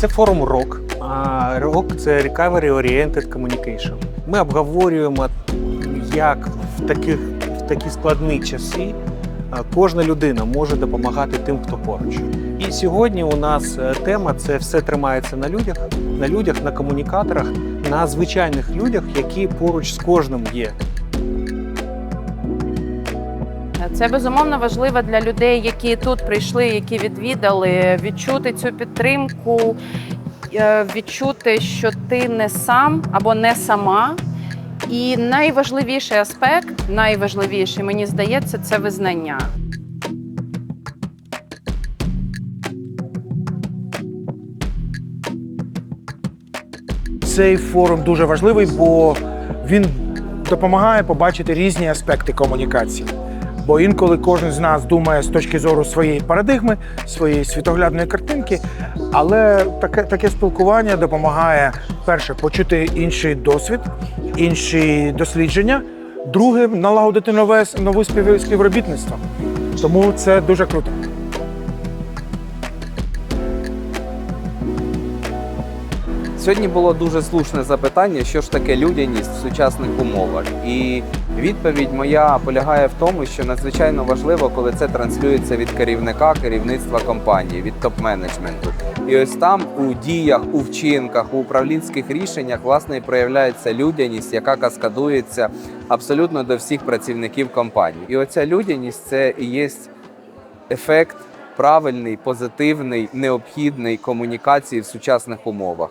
Це форум РОК. РОК це Recovery Oriented Communication. Ми обговорюємо, як в таких в такі складні часи кожна людина може допомагати тим, хто поруч. І сьогодні у нас е, тема це все тримається на людях, на людях, на комунікаторах, на звичайних людях, які поруч з кожним є. Це безумовно важливо для людей, які тут прийшли, які відвідали, відчути цю підтримку, е, відчути, що ти не сам або не сама. І найважливіший аспект, найважливіший, мені здається, це визнання. Цей форум дуже важливий, бо він допомагає побачити різні аспекти комунікації. Бо інколи кожен з нас думає з точки зору своєї парадигми, своєї світоглядної картинки, але таке, таке спілкування допомагає перше почути інший досвід, інші дослідження, друге налагодити нове нове спів- співробітництво. Тому це дуже круто. Сьогодні було дуже слушне запитання, що ж таке людяність в сучасних умовах. І відповідь моя полягає в тому, що надзвичайно важливо, коли це транслюється від керівника, керівництва компанії, від топ-менеджменту. І ось там у діях, у вчинках, у управлінських рішеннях власне і проявляється людяність, яка каскадується абсолютно до всіх працівників компанії. І оця людяність це і є ефект правильний, позитивний, необхідний комунікації в сучасних умовах.